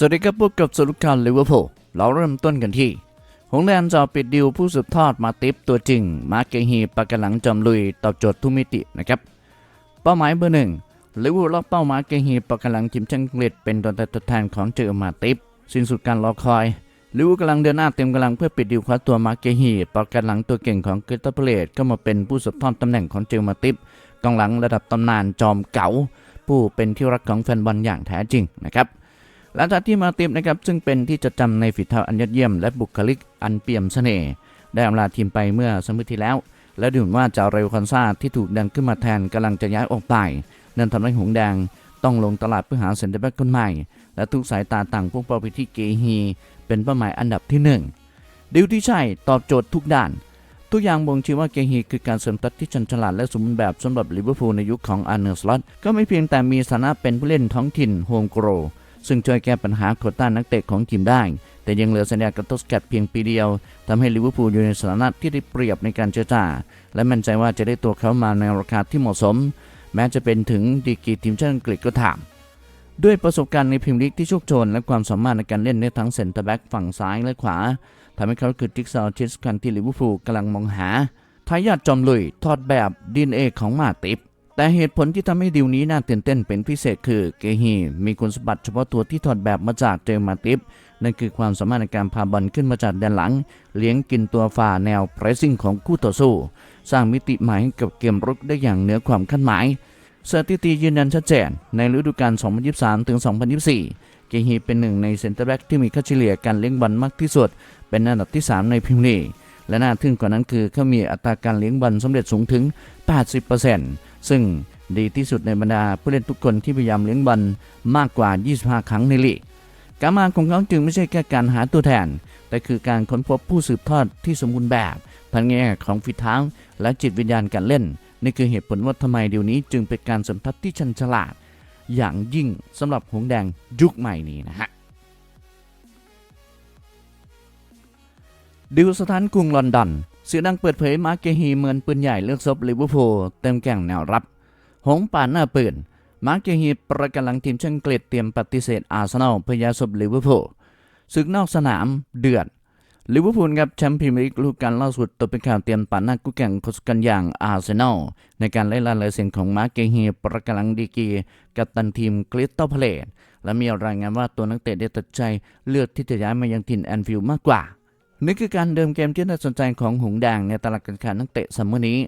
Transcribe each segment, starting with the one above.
สวัสดีครับพบกับสรุปข่าวลิเวอร์พูลเราเริ่มต้นกันที่ หงแดนจะปิดดิวผู้สืบทอดมาติปตัวจริง มาเกฮีปากกันหลังจอมลุยตอบโจทย์ทุกมิตินะครับ เป้าหมายเบอร์หนึ่งลิเวอร์พูลล็อกเป้าหมายเกฮีปากกันหลังทีมชาติอังกฤษเป็นตัวแทนของเจอมาติปสิ้นสุดการรอคอยลิเวอร์พูลกำลังเดินหน้าเต็มกำลังเพื่อปิดดิวคว้าตัวมาเกฮีปากกันหลังตัวเก่งของเกตเตอร์เพลตก็มาเป็นผู้สืบทอดตำแหน่งของเจอมาติปกองหลังระดับตำนานจอมเก๋าผู้เป็นที่รักของแฟนบอลอย่างแท้จริงนะครับ หลังจากที่มาติมนะครับซึ่งเป็นที่จดจำในฝีเท้าอันยอดเยี่ยม และบุคลิกอันเปี่ยมเสน่ห์ได้อำลาทีมไปเมื่อสมมติที่แล้ว และดูเหมือนว่าจะเร็วคอนซาที่ถูกดันขึ้นมาแทนกำลังจะย้ายออกไปนั่นทำให้หงแดงต้องลงตลาดเพื่อหาเซนเตอร์แบ็กคนใหม่ และทุกสายตาต่างพุ่งเป้าไปที่เกฮี เป็นเป้าหมายอันดับที่หนึ่งดิวที่ใช่ตอบโจทย์ทุกด้าน ทุกอย่างบ่งชี้ว่าเกฮีคือการเสริมทัพที่ชันฉลาดและสมบูรณ์แบบสำหรับลิเวอร์พูลในยุคของอาร์เนอร์สล็อตก็ไม่เพียงแต่มีฐานะเป็นผู้เล่นท้องถิ่นโฮมโกร ซึ่งช่วยแก้ปัญหาโคต้านักเตะของทีมได้ แต่ยังเหลือสัญญากับโตสแกตเพียงปีเดียวทำให้ลิเวอร์พูลอยู่ในสถานะที่ได้เปรียบในการเจรจา และมั่นใจว่าจะได้ตัวเขามาในราคาที่เหมาะสม แม้จะเป็นถึงดีกีทีมชาติอังกฤษก็ตามด้วยประสบการณ์ในพรีเมียร์ลีกที่โชคโชน และความสามารถในการเล่นในทั้งเซนเตอร์แบ็กฝั่งซ้ายและขวาทำให้เขาคือจิ๊กซอว์ชิ้นสำคัญที่ลิเวอร์พูลกำลังมองหาทายาทจอมลุยทอดแบบดีเอของมาติป แต่เหตุผลที่ทำให้ดิวนี้น่าตื่นเต้นเป็นพิเศษคือเกฮีมีคุณสมบัติเฉพาะตัวที่ถอดแบบมาจากเจอมาติปนั่นคือความสามารถในการพาบอลขึ้นมาจากด้านหลัง เลี้ยงกินตัวฝ่าแนวเพรสซิ่งของคู่ต่อสู้ สร้างมิติใหม่ให้กับเกมรุกได้อย่างเหนือความคาดหมายสถิติยืนยันชัดเจนในฤดูกาล 2023 ถึง 2024 เกฮีเป็นหนึ่งในเซนเตอร์แบ็กที่มีค่าเฉลี่ยการเลี้ยงบอลมากที่สุด เป็นอันดับที่ 3 ในพรีเมียร์ลีกและน่าทึ่งกว่านั้นคือเขามีอัตราการเลี้ยงบอลสำเร็จสูงถึง 80% ซึ่งดีที่สุดในบรรดาผู้เล่นทุกคนที่พยายามเลี้ยงบอลมากกว่า 25 ครั้งในลีกการมาของเขาจึงไม่ใช่แค่การหาตัวแทน แต่คือการค้นพบผู้สืบทอดที่สมบูรณ์แบบทั้งแง่ของฝีเท้าและจิตวิญญาณการเล่น นี่คือเหตุผลว่าทำไมเดี๋ยวนี้จึงเป็นการสัมผัสที่ชันฉลาด อย่างยิ่งสำหรับหงแดงยุคใหม่นี้นะฮะดิวสถานกรุงลอนดอน เสียงดังเปิดเผยมาเกฮีเหมือนปืนใหญ่เลือกซบลิเวอร์พูลเต็มแก่งแนวรับ หงป่านหน้าปืน มาเกฮีประกันหลังทีมช่างเกรดเตรียมปฏิเสธอาร์เซนอลพยาศพลิเวอร์พูลศึกนอกสนามเดือดลิเวอร์พูลกับแชมป์พรีเมียร์ลีกฤดูกาลล่าสุดตกเป็นข่าวเตรียมปานหน้ากู้แข่งคสกันอย่างอาร์เซนอลในการไล่ล่าลายเซ็นของมาร์เกฮีประกันลังดีกีกับตันทีมคริสตัลพาเลตและมีรายงานว่าตัวนักเตะได้ตัดใจเลือกที่จะย้ายมายังถิ่นแอนฟิลด์มากกว่า นี่คือการเดิมเกมที่น่าสนใจของหงแดงในตลาดการค้านักเตะซัมเมอร์นี้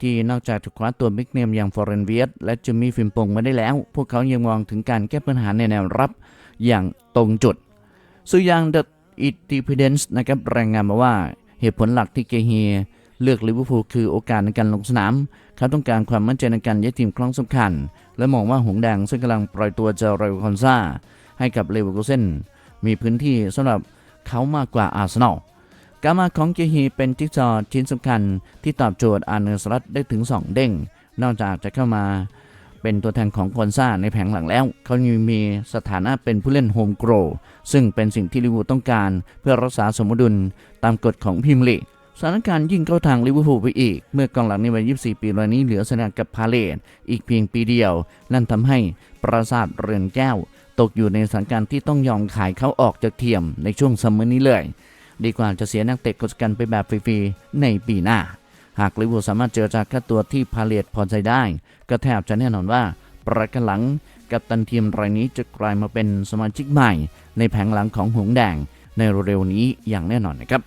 ที่นอกจากจะคว้าตัวบิ๊กเนมอย่างฟอร์เรนเวียและจิมมี่ฟิมปงมาได้แล้ว พวกเขายังมองถึงการแก้ปัญหาในแนวรับอย่างตรงจุดสื่ออย่าง The Independent นะครับรายงานมาว่าเหตุผลหลักที่เกเฮีเลือกลิเวอร์พูลคือโอกาสในการลงสนาม เขาต้องการความมั่นใจในการย้ายทีมครั้งสำคัญ และมองว่าหงแดงซึ่งกำลังปล่อยตัวเจอเรลคอนซาให้กับเลเวอร์คูเซนมีพื้นที่สำหรับ เขามากกว่าอาร์เซนอลการมาของเจฮีเป็นจิ๊กซอว์ชิ้นสำคัญที่ตอบโจทย์อาร์เนอร์สลัดได้ถึง 2 เด้ง นอกจากจะเข้ามาเป็นตัวแทนของคอนซ่าในแผงหลังแล้ว เขายังมีสถานะเป็นผู้เล่นโฮมโกรซึ่งเป็นสิ่งที่ลิเวอร์พูลต้องการ เพื่อรักษาสมดุลตามกฎของพรีเมียร์ลีสถานการณ์ยิ่งเข้าทางลิเวอร์พูลไปอีก เมื่อกองหลังในวัย 24 ปีรายนี้เหลือสัญญากับพาเลตอีกเพียงปีเดียว นั่นทำให้ปราสาทเรือนแก้ว ตกอยู่ในสถานการณ์ที่ต้องยอมขายเขาออกจากเทียมในช่วงซัมเมอร์นี้เลย ดีกว่าจะเสียนักเตะกดกันไปแบบฟรีๆในปีหน้า หากลิเวอร์พูลสามารถเจรจาค่าตัวที่พาเลตพอใจได้ ก็แทบจะแน่นอนว่าประกันหลังกับตันทีมรายนี้จะกลายมาเป็นสมาชิกใหม่ ในแผงหลังของหงแดงในเร็วๆนี้อย่างแน่นอนนะครับ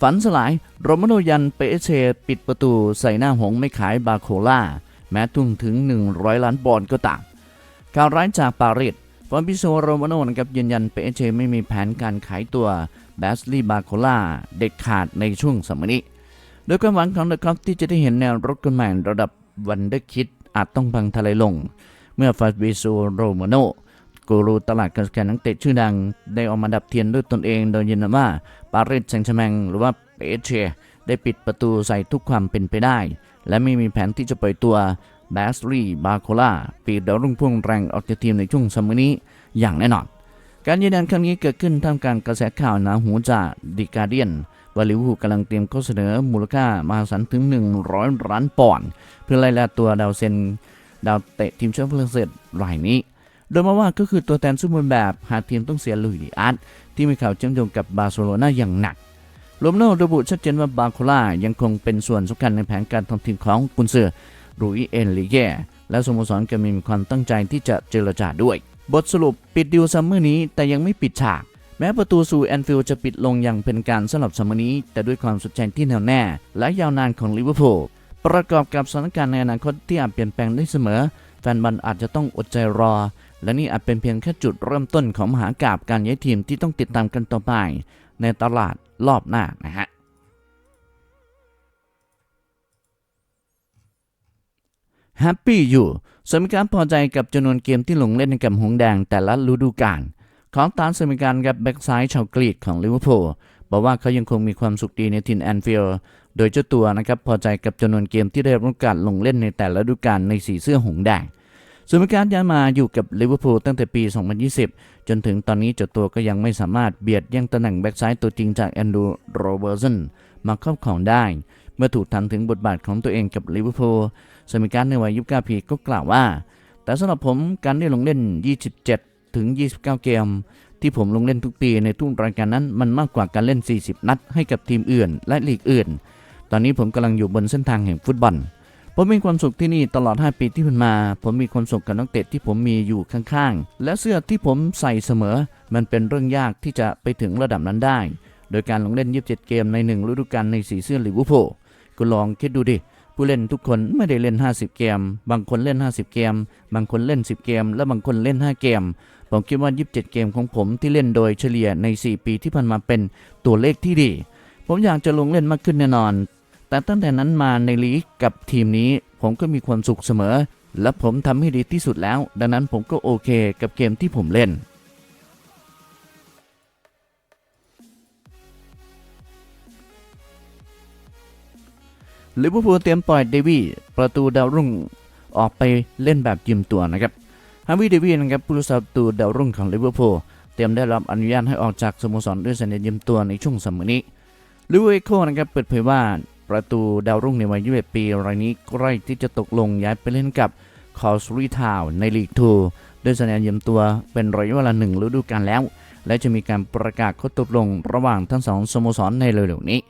ฝันสลายโรมาโนยันเปเชปิดประตูใส่หน้าหงไม่ขายบาโคล่า แม้ทุ่มถึง 100 ล้านปอนด์ก็ตามข่าวร้ายจากปารีสฟอนปิโซโรมาโนนะครับยืนยันเปเชไม่มีแผนการขายตัวแบสลีบาโคล่าเด็ดขาดในช่วงสมัยนี้ โดยความหวังของเดอะครอปที่จะได้เห็นแนวรถคนใหม่ระดับวันเดอร์คิดอาจต้องพังทลายลง เมื่อฟาบิโซโรมาโนกูรูตลาดการแข่งนักเตะชื่อดัง ได้ออกมาดับเทียนด้วยตนเองโดยยืนยันว่าปารีสแซงต์แชแมงหรือว่าเปเชได้ปิดประตูใส่ทุกความเป็นไปได้ และไม่มีแผนที่จะปล่อยตัวแบสลีบาโคล่าปีดาวรุ่งพุ่งแรงออกจากทีมในช่วงซัมเมอร์นี้อย่างแน่นอน การยืนยันครั้งนี้เกิดขึ้นท่ามกลางกระแสข่าวหนาหูจากดิการเดียนว่าลิเวอร์พูลกำลังเตรียมข้อเสนอมูลค่ามหาศาลถึง 100 ล้านปอนด์เพื่อไล่ล่าตัวดาวเซนดาวเตะทีมชาติฝรั่งเศสรายนี้ โดยมาว่าก็คือตัวแทนสมบูรณ์แบบหากทีมต้องเสียลุยดิอาร์ตที่มีข่าวเชื่อมโยงกับบาร์เซโลนาอย่างหนัก รวมโนระบุชัดเจนว่าบาโคล่ายังคงเป็นส่วนสำคัญในแผนการทำทีมของกุนเซอร์รุยเอนลิเกและสโมสรก็มีความตั้งใจที่จะเจรจาด้วย บทสรุปปิดดิวซัมเมอร์นี้แต่ยังไม่ปิดฉาก แม้ประตูสู่แอนฟิลด์จะปิดลงอย่างเป็นการสำหรับซัมเมอร์นี้ แต่ด้วยความสนใจที่แน่วแน่และยาวนานของลิเวอร์พูลประกอบกับสถานการณ์ในอนาคตที่อาจเปลี่ยนแปลงได้เสมอ แฟนบอลอาจจะต้องอดใจรอ และนี่อาจเป็นเพียงแค่จุดเริ่มต้นของมหากาบการย้ายทีมที่ต้องติดตามกันต่อไป ในตลาดรอบหน้านะฮะแฮปปี้อยู่สวนมีการพอใจกับจำนวนเกมที่ลงเล่นในกับหงแดงแต่ละฤดูกาลของตานสมีการกับแบ็กซ้ายชาวกรีกของลิเวอร์พูลบอกว่าเขายังคงมีความสุขดีในทินแอนฟิลด์โดยเจ้าตัวนะครับพอใจกับจำนวนเกมที่ได้รับโอกาสลงเล่นในแต่ละฤดูกาลในสีเสื้อหงแดง ส่วนมีการย้ายมาอยู่กับลิเวอร์พูลตั้งแต่ปี 2020 จนถึงตอนนี้เจ้าตัวก็ยังไม่สามารถเบียดแย่งตำแหน่งแบ็กซ้ายตัวจริงจากแอนดูโรเบอร์สันมาครอบครองได้ เมื่อถูกทันถึงบทบาทของตัวเองกับลิเวอร์พูลสมิการในวัย 29 ปีก็กล่าวว่า แต่สำหรับผมการได้ลงเล่น 27 ถึง 29 เกม ที่ผมลงเล่นทุกปีในทุกรายการนั้นมันมากกว่าการเล่น 40 นัดให้กับทีมอื่น และลีกอื่น ตอนนี้ผมกำลังอยู่บนเส้นทางแห่งฟุตบอล ผมมีความสุขที่นี่ตลอด 5 ปีที่ผ่านมา ผมมีความสุขกับนักเตะที่ผมมีอยู่ข้างๆ และเสื้อที่ผมใส่เสมอ มันเป็นเรื่องยากที่จะไปถึงระดับนั้นได้ โดยการลงเล่น 27 เกมในหนึ่งฤดูกาลในสีเสื้อลิเวอร์พูลก็ลองคิดดูดิ ผู้เล่นทุกคนไม่ได้เล่น 50 เกม บางคนเล่น 50 เกม บางคนเล่น 10 เกม และบางคนเล่น 5 เกม ผมคิดว่า 27 เกมของผมที่เล่นโดยเฉลี่ยใน 4 ปีที่ผ่านมาเป็นตัวเลขที่ดีผมอยากจะลงเล่นมากขึ้นแน่นอน แต่ตั้งแต่นั้นมาในลีกกับทีมนี้ผมก็มีความสุขเสมอ และผมทำให้ดีที่สุดแล้ว ดังนั้นผมก็โอเคกับเกมที่ผมเล่นลิเวอร์พูลเตรียมปล่อยเดวี่ประตูดาวรุ่งออกไปเล่นแบบยืมตัวนะครับฮาร์วิเดวี่นะครับผู้รักษาประตูดาวรุ่งของลิเวอร์พูลเตรียมได้รับอนุญาตให้ออกจากสโมสรด้วยสัญญายืมตัวในช่วงสมัยนี้ลิเวอร์พูลนะครับเปิดเผยว่า ประตูดาวรุ่งในวัย21ปีรายนี้ใกล้ที่จะตกลงย้ายไปเล่นกับคอสรีทาวในลีกทูด้วยสัญญายืมตัวเป็นระยะเวลาหนึ่งฤดูกาลแล้ว และจะมีการประกาศข้อตกลงระหว่างทั้งสองสโมสรในเร็วๆนี้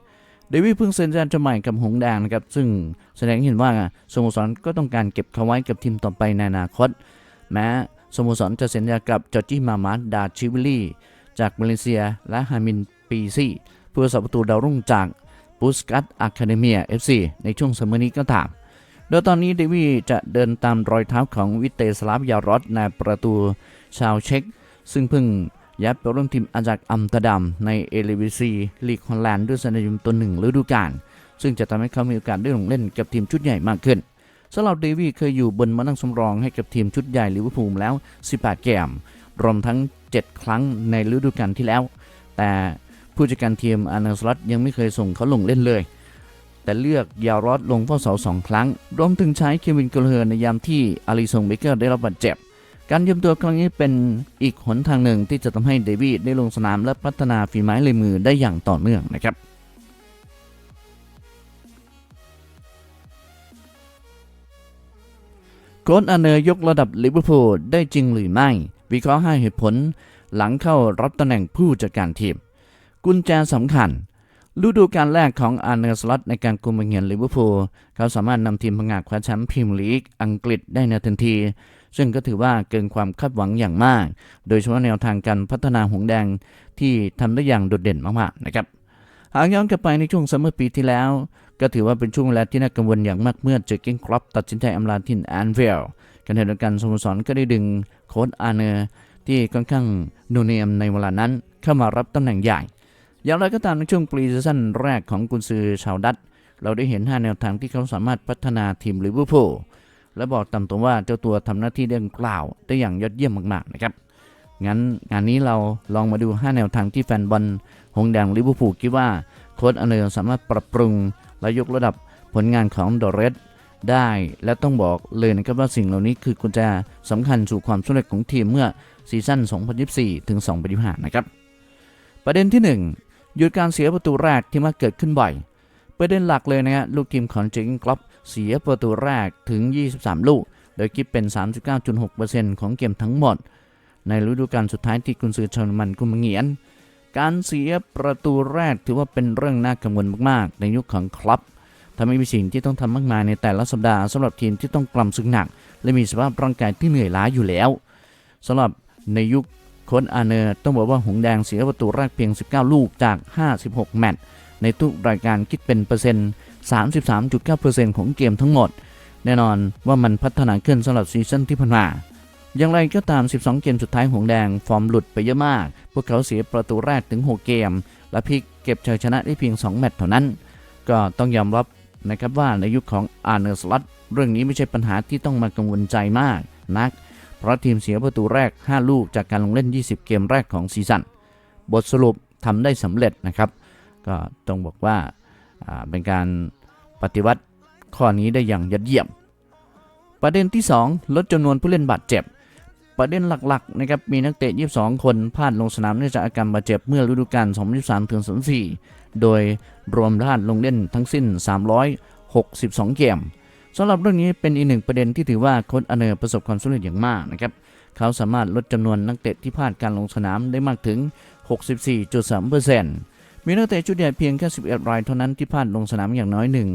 เดวิดเพิ่งเซ็นสัญญาจะใหม่กับหงแดงนะครับ ซึ่งแสดงให้เห็นว่าสโมสรก็ต้องการเก็บเขาไว้กับทีมต่อไปในอนาคต แม้สโมสรจะเซ็นสัญญากับจอร์จิมามาดดาชิวิลีจากมาเลเซียและฮามินปีซี่ผู้รักษาประตูดาวรุ่งจาก บูสกัตอะคาเดเมีย FC ในช่วงสมัยนี้ก็ตาม โดยตอนนี้เดวิดจะเดินตามรอยเท้าของวิเตสลาฟยารอสในประตูชาวเช็ก ซึ่งเพิ่งย้ายไปร่วมทีมอาจากอัมสเตดัมในเอลิวิซีลีกฮอลแลนด์ด้วยสัญญายืมตัวหนึ่งฤดูกาลซึ่งจะทำให้เขามีโอกาสได้ลงเล่นกับทีมชุดใหญ่มากขึ้นสำหรับเดวี่เคยอยู่บนมานั่งสำรองให้กับทีมชุดใหญ่ลิเวอร์พูลแล้ว 18 เกม รวมทั้ง 7 ครั้งในฤดูกาลที่แล้ว แต่ ผู้จัดการทีมอานาสลัตยังไม่เคยส่งเขาลงเล่นเลย แต่เลือกยาวรอดลงเฝ้าเสาสองครั้ง รวมถึงใช้เควินกลเฮอร์ในยามที่อาริซงเบเกอร์ได้รับบาดเจ็บ การยืมตัวครั้งนี้เป็นอีกหนทางหนึ่งที่จะทำให้เดวิดได้ลงสนามและพัฒนาฝีไม้ลายมือได้อย่างต่อเนื่องนะครับโค้ชอาเนย์ยกระดับลิเวอร์พูลได้จริงหรือไม่ วิเคราะห์ให้เหตุผล หลังเข้ารับตำแหน่งผู้จัดการทีม กุญแจสำคัญฤดูกาลแรกของอาร์เนสล็อตในการกุมเงียนลิเวอร์พูลเขาสามารถนำทีมพังงาคว้าแชมป์พรีเมียร์ลีกอังกฤษได้ในทันที ซึ่งก็ถือว่าเกินความคาดหวังอย่างมาก โดยเฉพาะแนวทางการพัฒนาหงแดงที่ทำได้อย่างโดดเด่นมากๆนะครับหากย้อนกลับไปในช่วงซัมเมอร์ปีที่แล้ว ก็ถือว่าเป็นช่วงเวลาที่น่ากังวลอย่างมากเมื่อเจอร์เกนครอปตัดสินใจอำลาทินแอนเวลกันเดียวกันสโมสรก็ได้ดึงโค้ชอาร์เนอร์ที่ค่อนข้างโนเนมในเวลานั้นเข้ามารับตำแหน่งใหญ่ อย่างไรก็ตามในช่วงปรีซีซั่นแรกของกุนซือชาวดัตช์เราได้เห็น 5 แนวทางที่เขาสามารถพัฒนาทีมลิเวอร์พูลและบอกตามตรงว่าเจ้าตัวทำหน้าที่ดังกล่าวได้อย่างยอดเยี่ยมมากๆนะครับ งั้นงานนี้เราลองมาดู 5 แนวทางที่แฟนบอลหงแดงลิเวอร์พูลคิดว่าโค้ชอเนอร์สามารถปรับปรุงและยกระดับผลงานของดอเรสได้และต้องบอกเลยนะครับว่าสิ่งเหล่านี้คือกุญแจสำคัญสู่ความสำเร็จของทีมเมื่อซีซั่น 2024 ถึง 2025 นะครับ ประเด็นที่ 1 หยุดการเสียประตูแรกที่มักเกิดขึ้นบ่อยประเด็นหลักเลยนะฮะลูกทีมของเจงกลับเสียประตูแรกถึง 23 ลูก โดยคิดเป็น 39.6%ของเกมทั้งหมด ในฤดูกาลสุดท้ายที่กุนซือเชอร์มันกุมเงียน การเสียประตูแรกถือว่าเป็นเรื่องน่ากังวลมากๆ ในยุคของคลับทำให้มีสิ่งที่ต้องทำมากมายในแต่ละสัปดาห์สำหรับทีมที่ต้องกล่ำศึกหนัก และมีสภาพร่างกายที่เหนื่อยล้าอยู่แล้วสำหรับในยุค โค้ชอาเนอร์ต้องบอกว่าหงแดงเสียประตูแรกเพียง 19 ลูกจาก 56 แมตช์ในทุกรายการคิดเป็นเปอร์เซ็นต์ 33.9%ของเกมทั้งหมด แน่นอนว่ามันพัฒนาขึ้นสำหรับซีซั่นที่ผ่านมาอย่างไรก็ตาม 12 เกมสุดท้ายหงแดง ฟอร์มหลุดไปเยอะมาก พวกเขาเสียประตูแรกถึง 6 เกม และพลิกเก็บชัยชนะได้เพียง 2 แมตช์เท่านั้น ก็ต้องยอมรับนะครับว่าในยุคของอาร์เนอร์สล็อตเรื่องนี้ไม่ใช่ปัญหาที่ต้องมากังวลใจมากนัก เพราะทีมเสียประตูแรก 5 ลูกจากการลงเล่น 20 เกมแรกของซีซั่นบทสรุปทำได้สำเร็จนะครับ ก็ต้องบอกว่าเป็นการปฏิวัติข้อนี้ได้อย่างยอดเยี่ยม ประเด็นที่ 2 ลดจำนวนผู้เล่นบาดเจ็บ ประเด็นหลักๆนะครับมีนักเตะ 22 คนพลาดลงสนามเนื่องจากอาการบาดเจ็บเมื่อฤดูกาล2023ถึง2024 โดยรวมพลาดลงเล่นทั้งสิ้น 362 เกม สำหรับเรื่องนี้เป็นอีกหนึ่งประเด็นที่ถือว่าโค้ชอเนอร์ประสบความสำเร็จอย่างมากนะครับ เขาสามารถลดจำนวนนักเตะที่พลาดการลงสนามได้มากถึง 64.3%มีนักเตะชุดใหญ่เพียงแค่ 11 รายเท่านั้นที่พลาดลงสนามอย่างน้อยหนึ่ง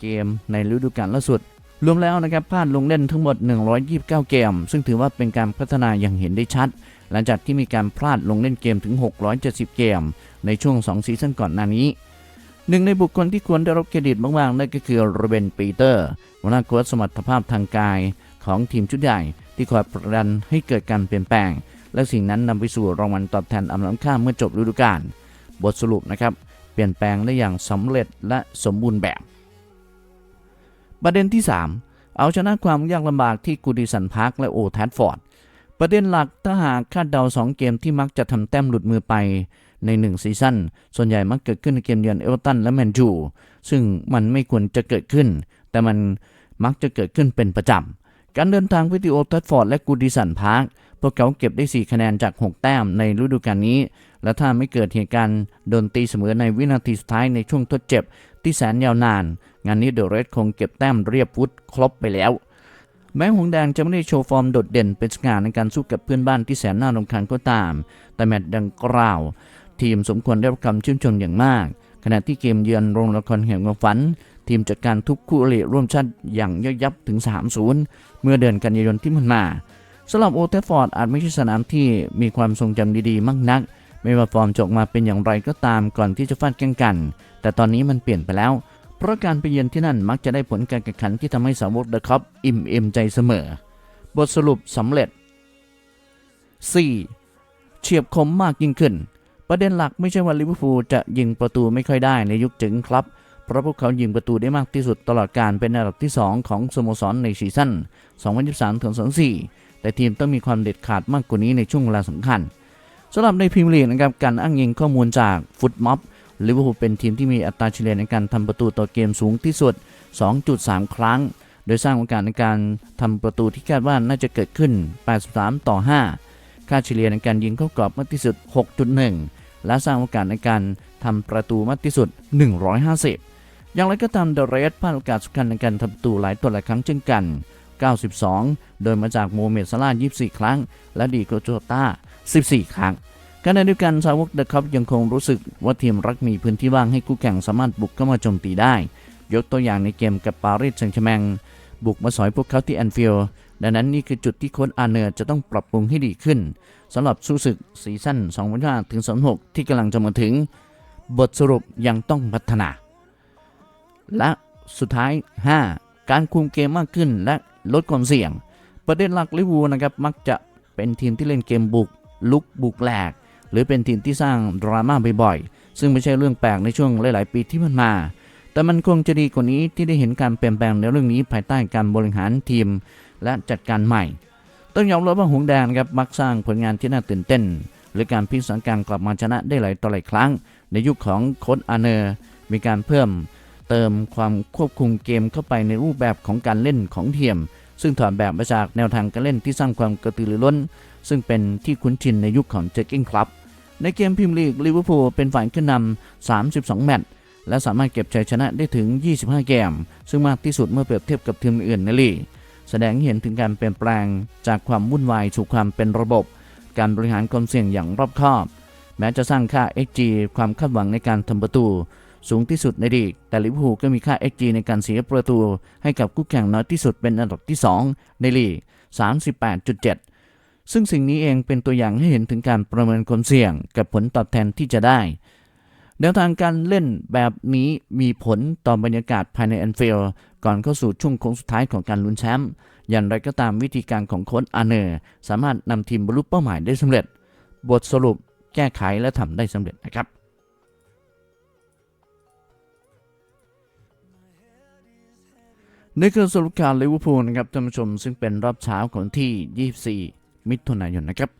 เกมในฤดูกาลล่าสุด รวมแล้วนะครับพลาดลงเล่นทั้งหมด 129 เกม ซึ่งถือว่าเป็นการพัฒนาอย่างเห็นได้ชัด หลังจากที่มีการพลาดลงเล่นเกมถึง 670 เกม ในช่วง 2 ซีซั่นก่อนหน้านี้ หนึ่งในบุคคลที่ควรได้รับเครดิตมากๆนั่นก็คือโรเบนปีเตอร์หัวหน้าโค้ชสมรรถภาพทางกายของทีมชุดใหญ่ที่คอยผลักดันให้เกิดการเปลี่ยนแปลง และสิ่งนั้นนำไปสู่รางวัลตอบแทนอันล้ำค่าเมื่อจบฤดูกาลบทสรุปนะครับ เปลี่ยนแปลงได้อย่างสำเร็จและสมบูรณ์แบบ ประเด็นที่ 3 เอาชนะความยากลำบากที่กูดิสันพาร์คและโอแทดฟอร์ดประเด็นหลักถ้าหากคาดเดา 2 เกมที่มักจะทำแต้มหลุดมือไป ใน 1 ซีซั่น ส่วนใหญ่มักเกิดขึ้นในเกมเยือนเอเวอร์ตันและแมนยูซึ่งมันไม่ควรจะเกิดขึ้น แต่มันมักจะเกิดขึ้นเป็นประจำ การเดินทางไปที่โอลด์แทัฟฟอร์ดและกูดิสันพาร์คพวกเขาเก็บได้ 4 คะแนนจาก 6 แต้มในฤดูกาลนี้ และถ้าไม่เกิดเหตุการณ์โดนตีเสมอในวินาทีสุดท้ายในช่วงทดเจ็บ ที่แสนยาวนาน งานนี้เดอะเรดคงเก็บแต้มเรียบวุฒครบไปแล้วแม้หงส์แดงจะไม่ได้โชว์ฟอร์มโดดเด่นเป็นสง่าในการสู้กับเพื่อนบ้านที่แสนน่ารำคาญก็ตาม แต่แมตช์ดังกล่าว ทีมสมควรได้รับคำชื่นชมอย่างมาก ขณะที่เกมเยือนโรงละครแห่งความฝัน ทีมจัดการทุกคู่อริร่วมชาติอย่างย่อยยับถึง 3-0 เมื่อเดือนกันยายนที่ผ่านมาสำหรับโอเทฟอร์ดอาจไม่ใช่สนามที่มีความทรงจำดีๆ มากนัก ไม่ว่าฟอร์มจกมาเป็นอย่างไรก็ตามก่อนที่จะฟาดแข่งกัน แต่ตอนนี้มันเปลี่ยนไปแล้ว เพราะการไปเยือนที่นั่นมักจะได้ผลการแข่งขันที่ทำให้สาวกเดอะคัพอิ่มเอมใจเสมอ บทสรุปสำเร็จ 4. เฉียบคมมากยิ่งขึ้น ประเด็นหลักไม่ใช่ว่าลิเวอร์พูลจะยิงประตูไม่ค่อยได้ในยุคจึงครับ เพราะพวกเขายิงประตูได้มากที่สุดตลอดการเป็นอันดับที่ 2 ของสโมสรในซีซั่น 2023-24 แต่ทีมต้องมีความเด็ดขาดมากกว่านี้ในช่วงเวลาสำคัญสำหรับในพรีเมียร์ลีกนะครับการอ้างอิงข้อมูลจากฟุตม็อบลิเวอร์พูลเป็นทีมที่มีอัตราเฉลี่ยในการทำประตูต่อเกมสูงที่สุด 2.3 ครั้ง โดยสร้างโอกาสในการทำประตูที่คาดว่าน่าจะเกิดขึ้น 83 ต่อ 5 ค่าเฉลี่ยในการยิงเข้ากรอบมากที่สุด 6.1 และสร้างโอกาสในการทำประตูมากที่สุด 150 อย่างไรก็ตามเดอะเรสพลาดโอกาสสำคัญในการทำประตูหลายตัวหลายครั้งเช่นกัน 92 โดยมาจากโมเมดซาลา24 ครั้ง และดีโกโจต้า 14 ครั้งขณะเดียวกันซาวกเดอะคัพยังคงรู้สึกว่าทีมรักมีพื้นที่ว่างให้คู่แข่งสามารถบุกเข้ามาโจมตีได้ ยกตัวอย่างในเกมกับปารีสแซงต์แชร์แมงบุกมาสอยพวกเขาที่แอนฟิลด์ ดังนั้นนี่คือจุดที่โค้ชอาเนอร์จะต้องปรับปรุงให้ดีขึ้นสำหรับสู้ศึกซีซั่น2025ถึง26ที่กำลังจะมาถึง บทสรุปยังต้องพัฒนา และสุดท้าย 5. การคุมเกมมากขึ้นและลดความเสี่ยง ประเด็นหลักลิเวอร์พูลนะครับมักจะเป็นทีมที่เล่นเกมบุก ลุกบุกแหลก หรือเป็นทีมที่สร้างดราม่าบ่อยๆ ซึ่งไม่ใช่เรื่องแปลกในช่วงหลาย ๆ ปีที่ผ่านมา แต่มันคงจะดีกว่านี้ที่ได้เห็นการเปลี่ยนแปลงในเรื่องนี้ภายใต้การบริหารทีม และจัดการใหม่ ต้องยอมรับว่าหงแดงครับมักสร้างผลงานที่น่าตื่นเต้น หรือการพลิกสถานการณ์กลับมาชนะได้หลายต่อหลายครั้ง ในยุคของโค้ชอาเนอร์ มีการเพิ่มเติมความควบคุมเกมเข้าไปในรูปแบบของการเล่นของเทียม ซึ่งถอดแบบมาจากแนวทางการเล่นที่สร้างความกระตือรือร้น ซึ่งเป็นที่คุ้นชินในยุคของเจอร์กิ้งครับในเกมพรีเมียร์ลีกลิเวอร์พูลเป็นฝ่ายขึ้นนำ 32 แมตช์และสามารถเก็บชัยชนะได้ถึง 25 เกม ซึ่งมากที่สุดเมื่อเปรียบเทียบกับทีมอื่นในลีก แสดงเห็นถึงการเปลี่ยนแปลงจากความวุ่นวายสู่ความเป็นระบบ การบริหารความเสี่ยงอย่างรอบคอบ แม้จะสร้างค่า XG ความคาดหวังในการทำประตู สูงที่สุดในลีก แต่ลิเวอร์พูลก็มีค่า XG ในการเสียประตู ให้กับคู่แข่งน้อยที่สุดเป็นอันดับที่ 2 ในลีก 38.7 ซึ่งสิ่งนี้เองเป็นตัวอย่างให้เห็นถึงการประเมินความเสี่ยงกับผลตอบแทนที่จะได้ แนวทางการเล่นแบบนี้มีผลต่อบรรยากาศภายในแอนฟิลด์ก่อนเข้าสู่ช่วงโค้งสุดท้ายของการลุ้นแชมป์อย่างไรก็ตามวิธีการของโค้ชอาเนอร์สามารถนำทีมบรรลุเป้าหมายได้สำเร็จ บทสรุปแก้ไขและทำได้สำเร็จนะครับนี่คือสรุปการลิเวอร์พูลนะครับท่านผู้ชมซึ่งเป็นรอบเช้าของที่ 24 มิถุนายนนะครับ